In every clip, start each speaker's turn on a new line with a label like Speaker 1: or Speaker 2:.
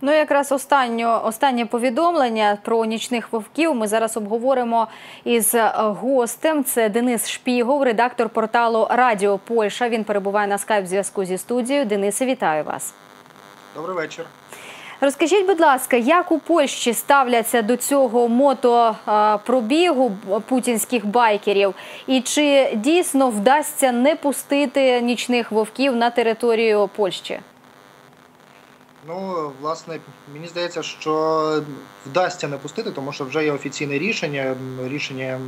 Speaker 1: Ну, якраз останнє, останнє повідомлення про нічних вовків ми зараз обговоримо із е, гостем. Це Денис Шпігов, редактор порталу Радіо Польща. Він перебуває на скайп зв'язку зі студією. Денисе, вітаю вас.
Speaker 2: Добрий вечір.
Speaker 1: Розкажіть, будь ласка, як у Польщі ставляться до цього мотопробігу путінських байкерів, і чи дійсно вдасться не пустити нічних вовків на територію Польщі?
Speaker 2: Ну, власне, мені здається, що вдасться не пустити, тому що вже є офіційне рішення, рішення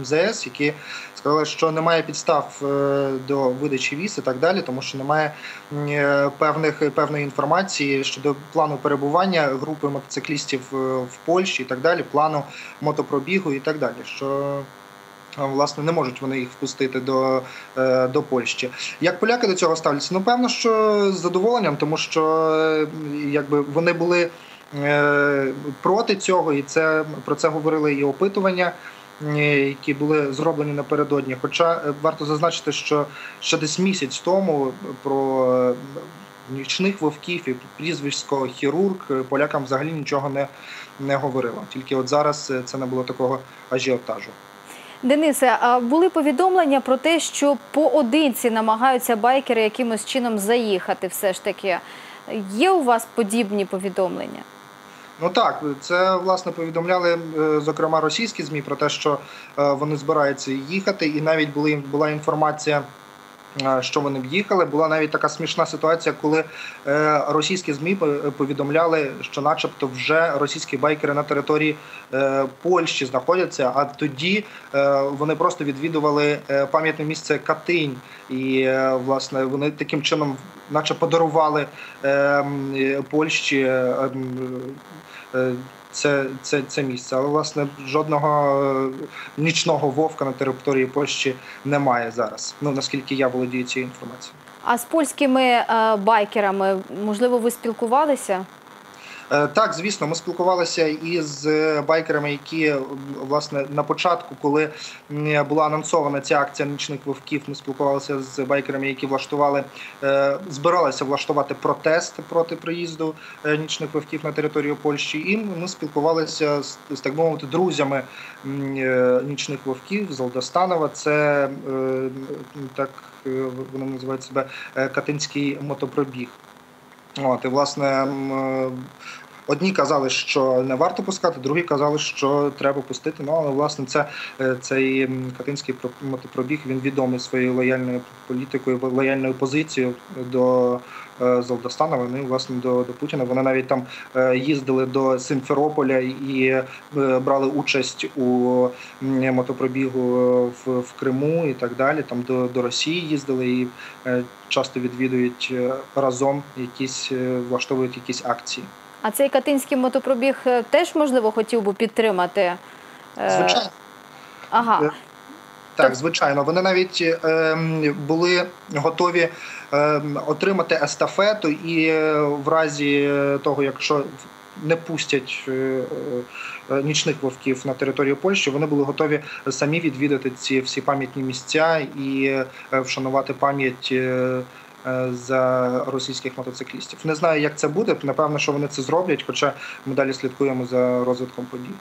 Speaker 2: МЗС, які сказали, що немає підстав е, до видачі віз і так далі, тому що немає е, певних певної інформації щодо плану перебування групи мотоциклістів е, в Польщі і так далі, плану мотопробігу і так далі. Що Власне, не можуть вони їх впустити до до Польщі. Як поляки до цього ставляться? Ну, певно, що з задоволенням, тому що якби вони були проти цього, і це про це говорили і опитування, які були зроблені напередодні. Хоча варто зазначити, що ще десь місяць тому про нічних вовків і прізвисько хірург полякам взагалі нічого не, не говорило. Тільки от зараз це не було такого ажіотажу.
Speaker 1: Денисе, а були повідомлення про те, що поодинці намагаються байкери якимось чином заїхати. Все ж таки, є у вас подібні повідомлення?
Speaker 2: Ну так, це власне повідомляли зокрема російські змі про те, що вони збираються їхати, і навіть були була інформація що вони в'їхали. Була навіть така смішна ситуація, коли е, російські змі повідомляли, що, начебто, вже російські байкери на території е, Польщі знаходяться. А тоді е, вони просто відвідували пам'ятне місце Катинь, і власне вони таким чином, наче подарували Польщі це це, це місце. Але власне жодного е, нічного вовка на території Польщі немає зараз. Ну наскільки я володію цією інформацією.
Speaker 1: А з польськими е, байкерами можливо ви спілкувалися?
Speaker 2: Е, так, звісно, ми спілкувалися із е, байкерами, які власне на початку, коли була анонсована ця акція нічних вовків, ми спілкувалися з байкерами, які влаштували, е, збиралися влаштувати протест проти приїзду нічних вовків на територію Польщі. І ми спілкувалися з, з так мовити друзями нічних вовків з Олдостанова. Це так вони називають себе Катинський мотопробіг. От, і власне одні казали, що не варто пускати, другі казали, що треба пустити. Ну але власне це е, цей катинський мотопробіг він відомий своєю лояльною політикою, лояльною позицією до е, Золдостанова, ну і власне до до Путіна. Вони навіть там е, їздили до Симферополя і брали участь у мотопробігу в в Криму і так далі. Там до до Росії їздили і часто відвідують разом якісь влаштовують якісь акції.
Speaker 1: А цей катинський мотопробіг е, теж можливо хотів би підтримати.
Speaker 2: Е, звичайно.
Speaker 1: Ага.
Speaker 2: Е, так, звичайно, вони навіть е, були готові е, отримати естафету, і в разі того, якщо не пустять нічних вовків на територію Польщі, вони були готові самі відвідати ці всі пам'ятні місця і вшанувати пам'ять за російських мотоциклістів. Не знаю, як це буде. Напевно, що вони це зроблять, хоча ми далі слідкуємо за розвитком подій.